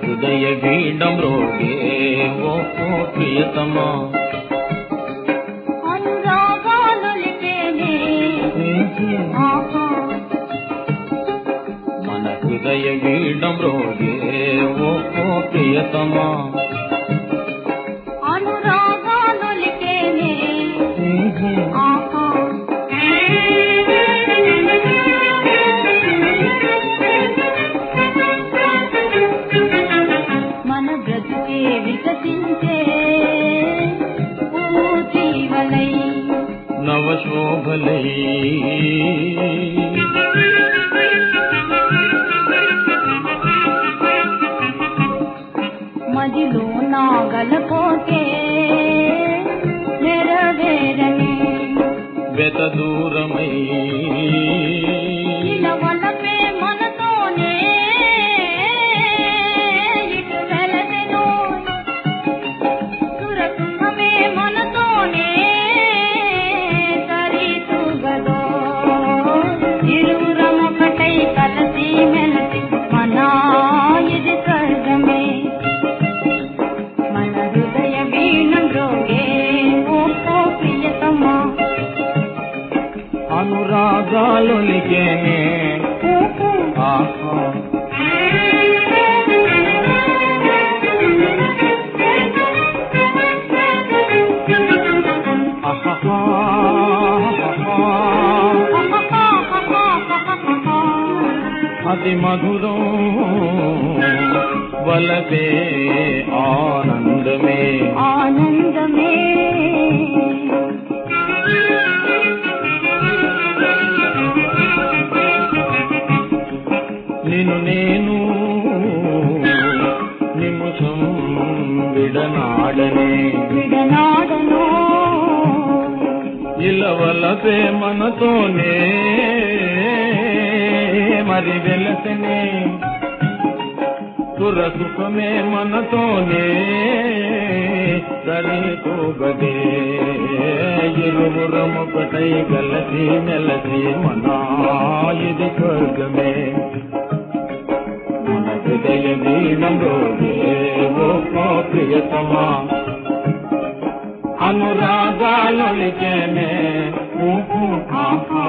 ಹೃದಯ ವೀಡಮ್ರೋಗೆ ಓ ಪ್ರಿಯತಮ హృదయ వీడం రోగే ఓ ప్రియతమా. మన బ్రతుకే వికసించే నవశోభలై. మదిలో నాగలపోతే నెరవేరని వెత దూరమై అనురాగాలొలికేనే ఆహా అహహా, అహహా. అతి మధురం వలపే ఆనందమే ఆనందమే విడనాడనే విడనాడను. ఇలవలపే మనతోనే మరి వెలసనే. సురసుఖమే మనతోనే సరిపోగదే. ఇరువురమొకటై గలసి మెలసి మనా ఇది స్వర్గమే. మన హృదయ వీణంలో అనురాగాలొలికేనే ఊపు కాకా